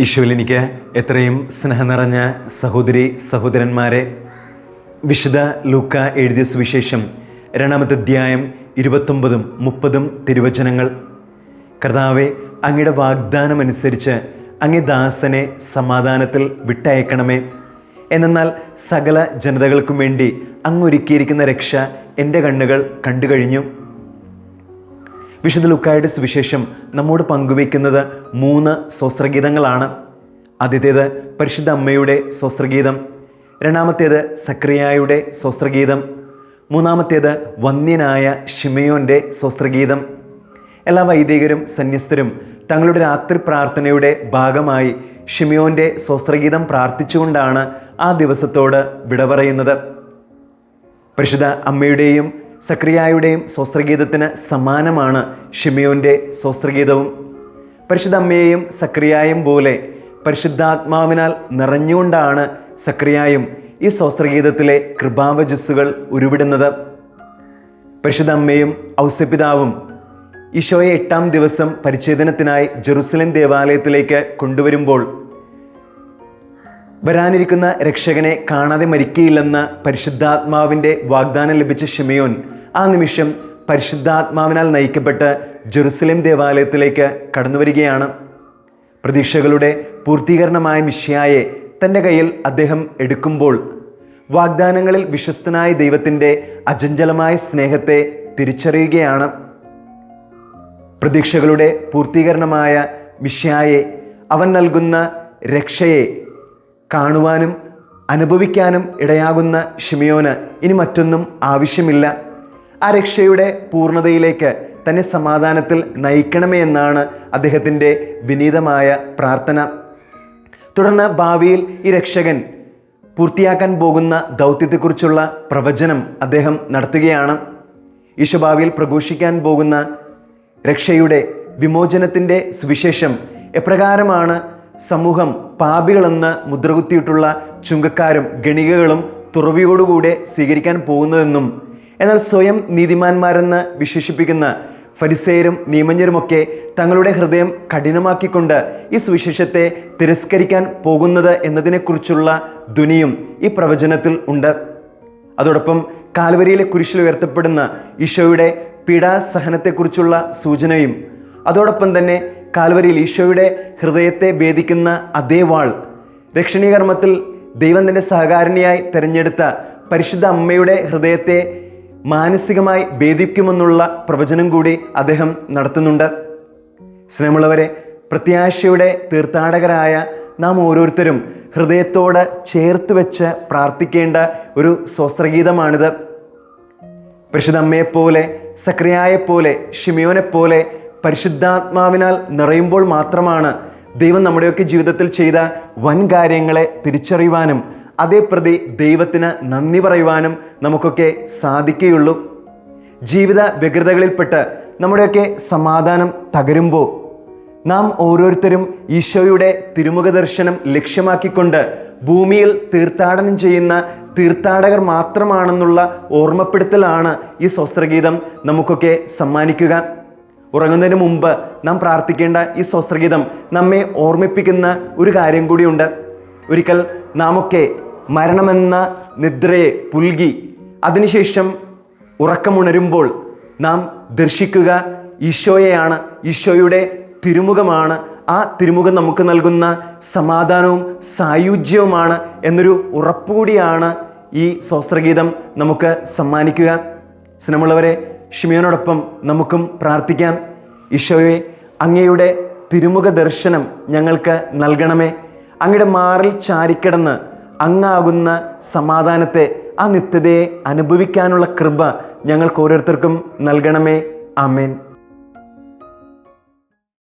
ഈശോയിൽ എനിക്ക് എത്രയും സ്നേഹം നിറഞ്ഞ സഹോദരി സഹോദരന്മാരെ വിശുദ്ധ ലൂക്ക എഴുതിയ സുവിശേഷം രണ്ടാമത്തെ അധ്യായം ഇരുപത്തൊമ്പതും മുപ്പതും തിരുവചനങ്ങൾ. കർത്താവെ അങ്ങയുടെ വാഗ്ദാനമനുസരിച്ച് അങ്ങേ ദാസനെ സമാധാനത്തിൽ വിട്ടയക്കണമേ. എന്നാൽ സകല ജനതകൾക്കും വേണ്ടി അങ്ങൊരുക്കിയിരിക്കുന്ന രക്ഷ എന്റെ കണ്ണുകൾ കണ്ടു കഴിഞ്ഞു വിശുദ്ധ ലുക്കായുടെ സുവിശേഷം നമ്മോട് പങ്കുവയ്ക്കുന്നത് മൂന്ന് സ്വസ്ത്രഗീതങ്ങളാണ്. ആദ്യത്തേത് പരിശുദ്ധ അമ്മയുടെ സ്വസ്ത്രഗീതം രണ്ടാമത്തേത് സക്രിയായുടെ സ്വസ്ത്രഗീതം മൂന്നാമത്തേത് വന്യനായ ഷിമയോന്റെ സ്വസ്ത്രഗീതം. എല്ലാ വൈദികരും സന്യസ്തരും തങ്ങളുടെ രാത്രി പ്രാർത്ഥനയുടെ ഭാഗമായി ഷിമയോന്റെ സ്വസ്ത്രഗീതം പ്രാർത്ഥിച്ചുകൊണ്ടാണ് ആ ദിവസത്തോട് വിട പറയുന്നത്. പരിശുദ്ധ അമ്മയുടെയും സക്രിയായുടെയും സ്വസ്ത്രഗീതത്തിന് സമാനമാണ് ഷിമിയോന്റെ സ്വസ്ത്രഗീതവും. പരിശുദ്ധ അമ്മയെയും സക്രിയായും പോലെ പരിശുദ്ധാത്മാവിനാൽ നിറഞ്ഞുകൊണ്ടാണ് സക്രിയായും ഈ സ്വസ്ത്രഗീതത്തിലെ കൃപാവജസ്സുകൾ ഉരുവിടുന്നത്. പരിശുദ്ധ അമ്മയും ഔസപിതാവും ഈശോയെ എട്ടാം ദിവസം പരിച്ഛേദനത്തിനായി ജെറുസലേം ദേവാലയത്തിലേക്ക് കൊണ്ടുവരുമ്പോൾ വരാനിരിക്കുന്ന രക്ഷകനെ കാണാതെ മരിക്കയില്ലെന്ന പരിശുദ്ധാത്മാവിന്റെ വാഗ്ദാനം ലഭിച്ച ഷിമയോൻ ആ നിമിഷം പരിശുദ്ധാത്മാവിനാൽ നയിക്കപ്പെട്ട് ജെറുസലേം ദേവാലയത്തിലേക്ക് കടന്നു വരികയാണ്. പ്രതീക്ഷകളുടെ പൂർത്തീകരണമായ മിഷ്യായെ തന്റെ കയ്യിൽ അദ്ദേഹം എടുക്കുമ്പോൾ വാഗ്ദാനങ്ങളിൽ വിശ്വസ്തനായ ദൈവത്തിന്റെ അചഞ്ചലമായ സ്നേഹത്തെ തിരിച്ചറിയുകയാണ്. പ്രതീക്ഷകളുടെ പൂർത്തീകരണമായ മിഷ്യായെ അവൻ നൽകുന്ന രക്ഷയെ കാണുവാനും അനുഭവിക്കാനും ഇടയാകുന്ന ഷിമിയോന് ഇനി മറ്റൊന്നും ആവശ്യമില്ല. ആ രക്ഷയുടെ പൂർണതയിലേക്ക് തന്നെ സമാധാനത്തിൽ നയിക്കണമേ എന്നാണ് അദ്ദേഹത്തിന്റെ വിനീതമായ പ്രാർത്ഥന. തുടർന്ന് ഭാവിയിൽ ഈ രക്ഷകൻ പൂർത്തിയാക്കാൻ പോകുന്ന ദൗത്യത്തെക്കുറിച്ചുള്ള പ്രവചനം അദ്ദേഹം നടത്തുകയാണ്. ഈശോഭാവിയിൽ പ്രഘോഷിക്കാൻ പോകുന്ന രക്ഷയുടെ വിമോചനത്തിന്റെ സുവിശേഷം എപ്രകാരമാണ് സമൂഹം പാപികളെന്ന് മുദ്രകുത്തിയിട്ടുള്ള ചുങ്കക്കാരും ഗണികകളും തുറവിയോടുകൂടെ സ്വീകരിക്കാൻ പോകുന്നതെന്നും എന്നാൽ സ്വയം നീതിമാന്മാരെന്ന് വിശേഷിപ്പിക്കുന്ന ഫരിസേരും നിയമജ്ഞരുമൊക്കെ തങ്ങളുടെ ഹൃദയം കഠിനമാക്കിക്കൊണ്ട് ഈ സുവിശേഷത്തെ തിരസ്കരിക്കാൻ പോകുന്നത് എന്നതിനെക്കുറിച്ചുള്ള ധ്വനിയും ഈ പ്രവചനത്തിൽ ഉണ്ട്. അതോടൊപ്പം കാൽവരിയിലെ കുരിശിൽ ഉയർത്തപ്പെടുന്ന ഈശോയുടെ പീഡാസഹനത്തെക്കുറിച്ചുള്ള സൂചനയും അതോടൊപ്പം തന്നെ കാൽവരിയിൽ ഈശോയുടെ ഹൃദയത്തെ ഭേദിക്കുന്ന അതേ വാൾ രക്ഷണീകർമ്മത്തിൽ ദൈവം തന്റെ സഹകാരിണിയായി തിരഞ്ഞെടുത്ത പരിശുദ്ധ അമ്മയുടെ ഹൃദയത്തെ മാനസികമായി ഭേദിക്കുമെന്നുള്ള പ്രവചനം കൂടി അദ്ദേഹം നടത്തുന്നുണ്ട്. സ്നേഹമുള്ളവരെ പ്രത്യാശയുടെ തീർത്ഥാടകരായ നാം ഓരോരുത്തരും ഹൃദയത്തോട് ചേർത്ത് വെച്ച് പ്രാർത്ഥിക്കേണ്ട ഒരു സ്വസ്ത്രഗീതമാണിത്. പരിശുദ്ധമ്മയെപ്പോലെ സക്രിയായെപ്പോലെ ഷിമിയോനെപ്പോലെ പരിശുദ്ധാത്മാവിനാൽ നിറയുമ്പോൾ മാത്രമാണ് ദൈവം നമ്മുടെയൊക്കെ ജീവിതത്തിൽ ചെയ്ത വൻ കാര്യങ്ങളെ തിരിച്ചറിയുവാനും അതേ പ്രതി ദൈവത്തിന് നന്ദി പറയുവാനും നമുക്കൊക്കെ സാധിക്കുകയുള്ളൂ. ജീവിത വ്യഗ്രതകളിൽപ്പെട്ട് നമ്മുടെയൊക്കെ സമാധാനം തകരുമ്പോൾ നാം ഓരോരുത്തരും ഈശോയുടെ തിരുമുഖ ദർശനം ലക്ഷ്യമാക്കിക്കൊണ്ട് ഭൂമിയിൽ തീർത്ഥാടനം ചെയ്യുന്ന തീർത്ഥാടകർ മാത്രമാണെന്നുള്ള ഓർമ്മപ്പെടുത്തലാണ് ഈ സ്വസ്ത്രഗീതം നമുക്കൊക്കെ സമ്മാനിക്കുക. ഉറങ്ങുന്നതിന് മുമ്പ് നാം പ്രാർത്ഥിക്കേണ്ട ഈ സ്വസ്ത്രഗീതം നമ്മെ ഓർമ്മിപ്പിക്കുന്ന ഒരു കാര്യം കൂടിയുണ്ട്. ഒരിക്കൽ നാമൊക്കെ മരണമെന്ന നിദ്രയെ പുൽകി അതിനുശേഷം ഉറക്കമുണരുമ്പോൾ നാം ദർശിക്കുക ഈശോയെയാണ് ഈശോയുടെ തിരുമുഖമാണ്. ആ തിരുമുഖം നമുക്ക് നൽകുന്ന സമാധാനവും സായുജ്യവുമാണ് എന്നൊരു ഉറപ്പുകൂടിയാണ് ഈ സ്വസ്ത്രഗീതം നമുക്ക് സമ്മാനിക്കുക. സ്നേഹമുള്ളവരെ ഷിമിയോനോടൊപ്പം നമുക്കും പ്രാർത്ഥിക്കാം. ഈശോയെ അങ്ങയുടെ തിരുമുഖ ദർശനം ഞങ്ങൾക്ക് നൽകണമേ. അങ്ങയുടെ മാറിൽ ചാരിക്കിടന്ന് അങ്ങാകുന്ന സമാധാനത്തെ ആ നിത്യതയെ അനുഭവിക്കാനുള്ള കൃപ ഞങ്ങൾക്ക് ഓരോരുത്തർക്കും നൽകണമേ. ആമേൻ.